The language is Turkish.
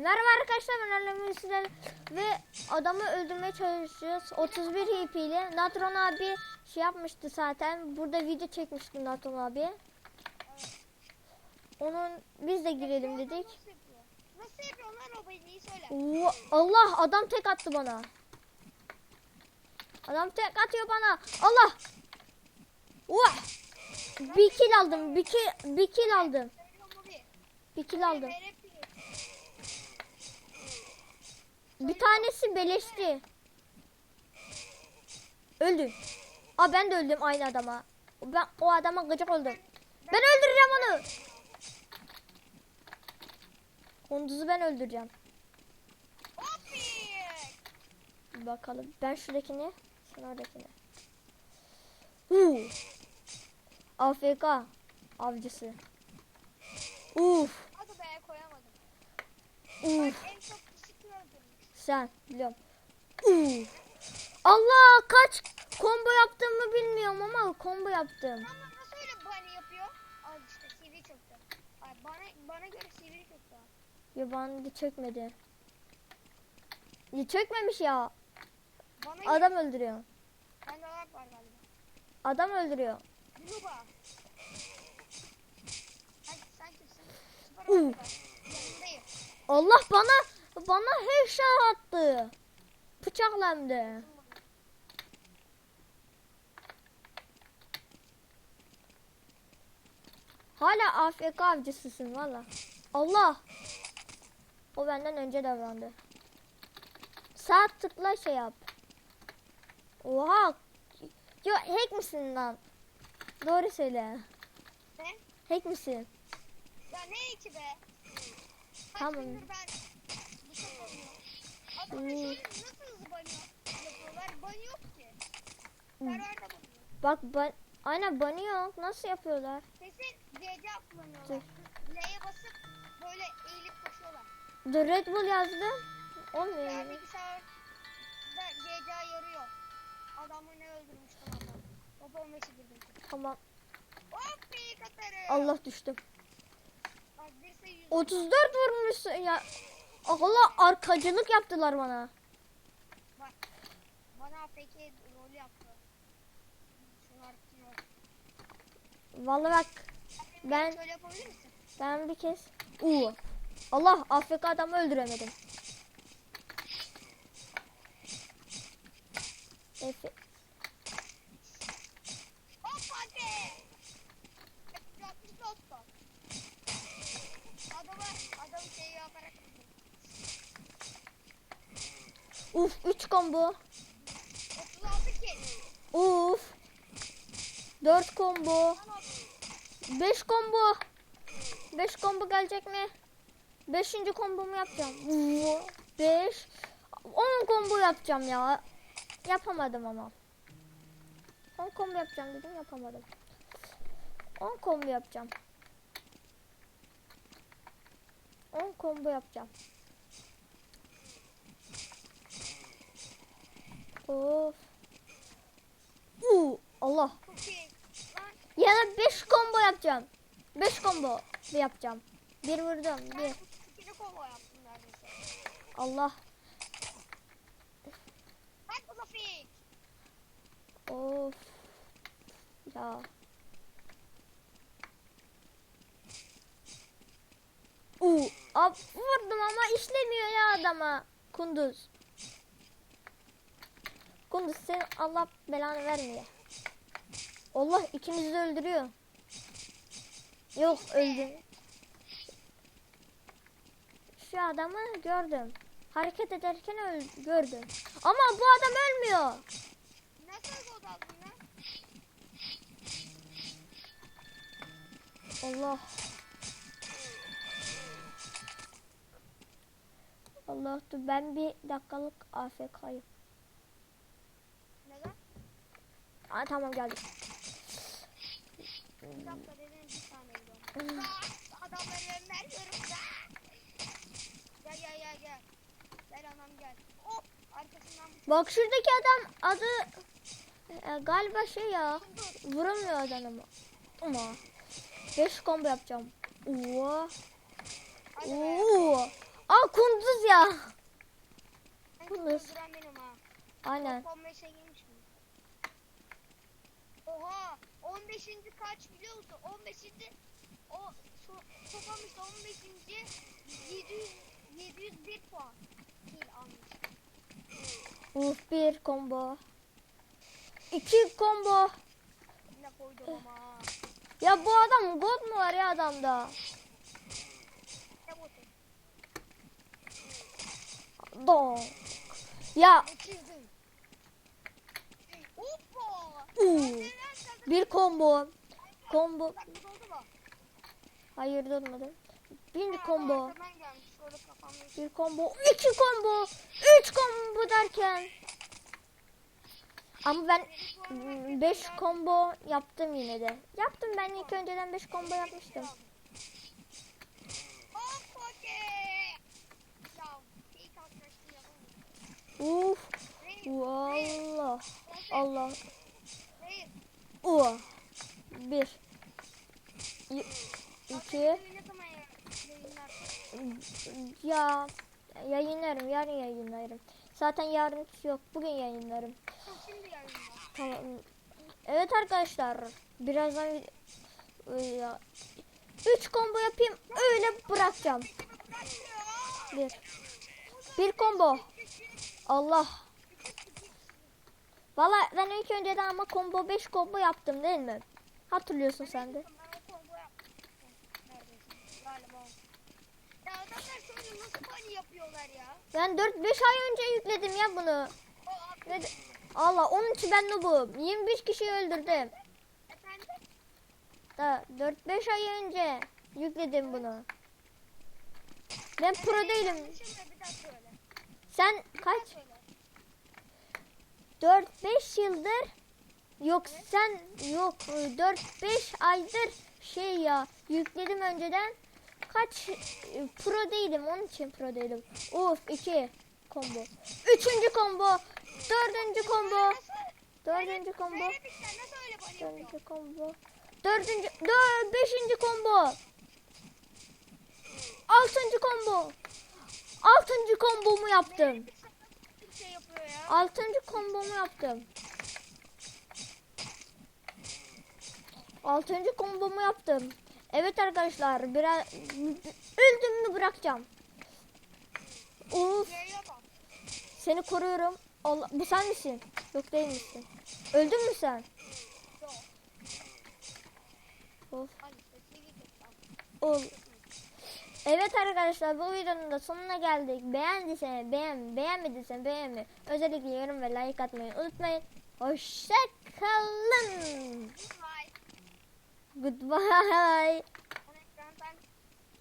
Merhaba arkadaşlar ben Alemin sizler ve adamı öldürmeye çalışıyoruz. 31 HP ile. Natron abi şey yapmıştı zaten. Burada video çekmişti Natron abi. Onun biz de girelim dedik. Allah adam tek attı bana. Adam tek atıyor bana. Allah. Vah. Bir kill aldım. Bir kill, bir kill aldım. Bir kill aldım. Bir tanesi beleşti. Öldü. Aa ben de öldüm aynı adama. Ben o adama gıcık oldum. Ben öldüreceğim onu. Kunduzu ben öldüreceğim. Bakalım. Ben şuradakini, sen oradakini. Huu. AFK avcısı. Uf. Hadi be koyamadım. Uf. En çok? Sen biliyorum. Allah kaç combo yaptığımı bilmiyorum ama combo yaptım. Ama nasıl öyle bunny yapıyor? Al işte CV çöktü. Ay, bana, bana göre CV çöktü. Yabancı çökmedi. Ya çökmemiş ya. Bana Adam öldürüyor. Bende lag var galiba. Adam öldürüyor. Luba. Ay sen kimsin? Süper oyuncu var. Yanındayım. Allah bana bana headshot attı. Bıçakla hem de. Hala AFK avcısısın valla. Allah. O benden önce davrandı. Sağ tıkla şey yap. Oha. Yo hack misin lan? Doğru söyle. Ne? Hack misin? Ya ne iki be? Kaç Tamam. ben Bak ben aynen bunny yok. Nasıl yapıyorlar? Kesin CC kullanıyorlar. L'ye basıp böyle eğilip koşuyorlar. The Red Bull yazdım. Olmuyor. Yani yani. bilgisayarda CC yarıyor. Adamı ne öldürmüş tamam. Top 15'i girdim. Tamam. Hop bir katarı. Allah düştüm. Bak birisi 100. 34 vurmuşsun ya. Allah arkacılık yaptılar bana. Bak. Bana AFK rolü yaptı. Vallahi bak Ben- ben bir kez Uu. Allah AFK adamı öldüremedim. Efe. Hop hadi. 360 nokta. Adamı, adamı şey yaparak Uf 3 combo. 36 kill. Uf. 4 combo. Tamam. 5 combo. 5 combo gelecek mi? 5. kombomu yapacağım. 5 10 combo yapacağım ya. Yapamadım ama. 10 combo yapacağım dedim yapamadım. 10 combo yapacağım. 10 combo yapacağım. Of. Uu, Allah. Çok iyi. Lan Ya da 5 combo yapacağım. 5 combo yapacağım. Bir vurdum. Bir. Allah. Of. Ya. Uu, ab vurdum ama işlemiyor ya adama. Kunduz. Kunduz sen Allah belanı vermiyor. Allah ikimizi de öldürüyor. Yok öldüm. Şu adamı gördüm. Hareket ederken öl- gördüm. Ama bu adam ölmüyor. Nasıl? Allah. Allah dur ben bir dakikalık AFK'yım. Aa, tamam geldim. Bir dakika dedin bir tane gidiyorum. Aa, Adamları öneriyorum da. Gel gel gel gel. Gel anam gel. Hop arkasından Bak şuradaki adam adı e, galiba şey ya. Vuramıyor adamı. Ama 5 combo yapacağım. Oo. Oo. Aa kunduz ya. Kunduz. Aynen. Top 15'e girmiş mi? Oha 15. kaç biliyor musun? 15. o so, toplamıştı 15. 700 701 puan. Kill almış. Uf bir combo. İki combo. Yine koydum ama. Ya bu adam god mu var ya adamda? Ne? Don. Ya Ne? Hoppa. uu, Neden kazandın? Bir combo. Combo. Hayır durmadım. Bir combo. Bir combo. iki combo. Üç combo derken. Ama ben 5 combo yaptım yine de. Yaptım ben ilk önceden 5 combo yapmıştım. Uf. Allah. Allah. U. Bir. Y- İki. Ya yayınlarım. Yarın yayınlarım. Zaten yarın yok. Bugün yayınlarım. Tamam. Evet arkadaşlar. Birazdan ya, 3 combo yapayım. Öyle bırakacağım. Bir. Bir combo. Allah. Valla ben ilk önceden ama combo 5 combo yaptım değil mi? Hatırlıyorsun sen de. Ben o combo yaptım. Neredeyse. Galiba. Ya adamlar şöyle nasıl pani yapıyorlar ya? Ben 4-5 ay önce yükledim ya bunu. De- Allah onun için ben noobum. 25 kişiyi öldürdüm. Da 4-5 ay önce yükledim bunu. Ben pro değilim. Sen kaç? Daha söyle. 4-5 yıldır yok sen yok 4-5 aydır şey ya yükledim önceden kaç pro değilim onun için pro değilim. Uf 2 combo. Üçüncü combo. Dördüncü combo. Dördüncü combo. Böyle bir sen nasıl öyle pani yapıyor? Dördüncü combo. Dördüncü, dör, beşinci combo. Altıncı combo. Altıncı kombomu yaptım. Şey yapıyor ya. Altıncı kombomu yaptım. Altıncı kombomu yaptım. Evet arkadaşlar biraz öldüm mü bırakacağım. Uf seni koruyorum. Allah, bu sen misin? Yok değil misin? Öldün mü sen? Yok. Of. Ol. Evet arkadaşlar bu videonun da sonuna geldik. Beğendiysen beğen, beğenmediysen beğenme. Özellikle yorum ve like atmayı unutmayın. Hoşça kalın. Bye. Goodbye.